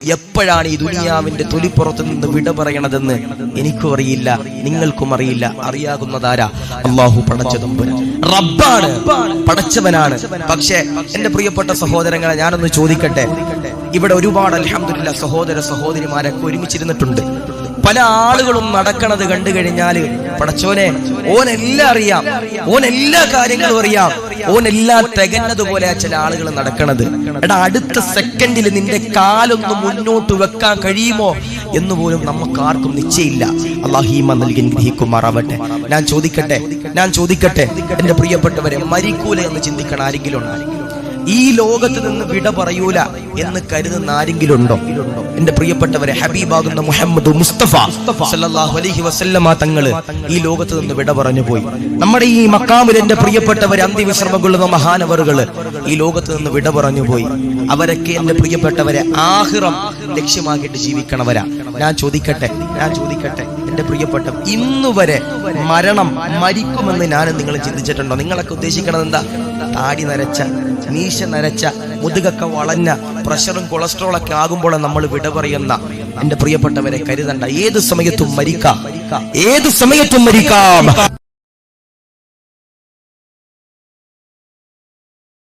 എപ്പോഴാണ് ഈ ദുനിയാവിന്റെ തൊലിപ്പുറത്ത് നിന്ന് വിട പറയണതെന്ന് എനിക്കും അറിയില്ല നിങ്ങൾക്കും അറിയില്ല അറിയാകുന്നതാരാ? അള്ളാഹു പടച്ചതും റബ്ബാണ് പടച്ചവനാണ്. പക്ഷേ എന്റെ പ്രിയപ്പെട്ട സഹോദരങ്ങളെ ഞാനൊന്ന് ചോദിക്കട്ടെ? ഇവിടെ ഒരുപാട് അലഹമില്ല സഹോദര സഹോദരിമാരൊക്കെ ഒരുമിച്ചിരുന്നിട്ടുണ്ട്. പല ആളുകളും നടക്കണത് കണ്ടു കഴിഞ്ഞാൽ പടച്ചോനെ ഓനെല്ലാം അറിയാം ഓൻ എല്ലാ കാര്യങ്ങളും അറിയാം ഓനെല്ലാം തികഞ്ഞതുപോലെ ചില ആളുകൾ നടക്കണത്. എടാ അടുത്ത സെക്കൻഡിൽ നിന്റെ കാലൊന്ന് മുന്നോട്ട് വെക്കാൻ കഴിയുമോ എന്ന് പോലും നമുക്ക് ആർക്കും നിശ്ചയില്ല അള്ളാഹീമ നൽകി ഗ്രഹിക്കുമാറാവട്ടെ ഞാൻ ചോദിക്കട്ടെ ഞാൻ ചോദിക്കട്ടെ എന്റെ പ്രിയപ്പെട്ടവരെ മരിക്കൂല എന്ന് ചിന്തിക്കണ ആരെങ്കിലും ഉണ്ടോ? ഈ ലോകത്ത് നിന്ന് വിട പറയൂല എന്ന് കരുതുന്ന ആരെങ്കിലും ഉണ്ടോ എന്റെ പ്രിയപ്പെട്ടവരെ ഹബീബാകുന്ന മുഹമ്മദ് മുസ്തഫ സല്ലല്ലാഹു അലൈഹി വസല്ലമ തങ്ങൾ ഈ ലോകത്ത് നിന്ന് വിട പറഞ്ഞു പോയി. നമ്മുടെ ഈ മക്കാമിൽ എന്റെ പ്രിയപ്പെട്ടവരെ അന്ത്യവിശ്രമം കൊള്ളുന്ന മഹാനവറുകൾ ഈ ലോകത്ത് നിന്ന് വിട പറഞ്ഞു പോയി. അവരൊക്കെ എന്റെ പ്രിയപ്പെട്ടവരെ ആഹിറം ലക്ഷ്യമാക്കിയിട്ട് ജീവിക്കണവരാ. ഞാൻ ചോദിക്കട്ടെ ഞാൻ ചോദിക്കട്ടെ എന്റെ പ്രിയപ്പെട്ട ഇന്നുവരെ മരണം മരിക്കുമെന്ന് ഞാനും നിങ്ങൾ ചിന്തിച്ചിട്ടുണ്ടോ? നിങ്ങളൊക്കെ ഉദ്ദേശിക്കണത് എന്താ? താടി നരച്ച മീശ നരച്ച മുതുകൊക്കെ വളഞ്ഞ പ്രഷറും കൊളസ്ട്രോളൊക്കെ ആകുമ്പോൾ നമ്മൾ വിട പറയുന്ന എന്റെ പ്രിയപ്പെട്ടവരെ കരുതണ്ട. ഏത് സമയത്തും മരിക്കാം. ഏത് സമയത്തും മരിക്കാം.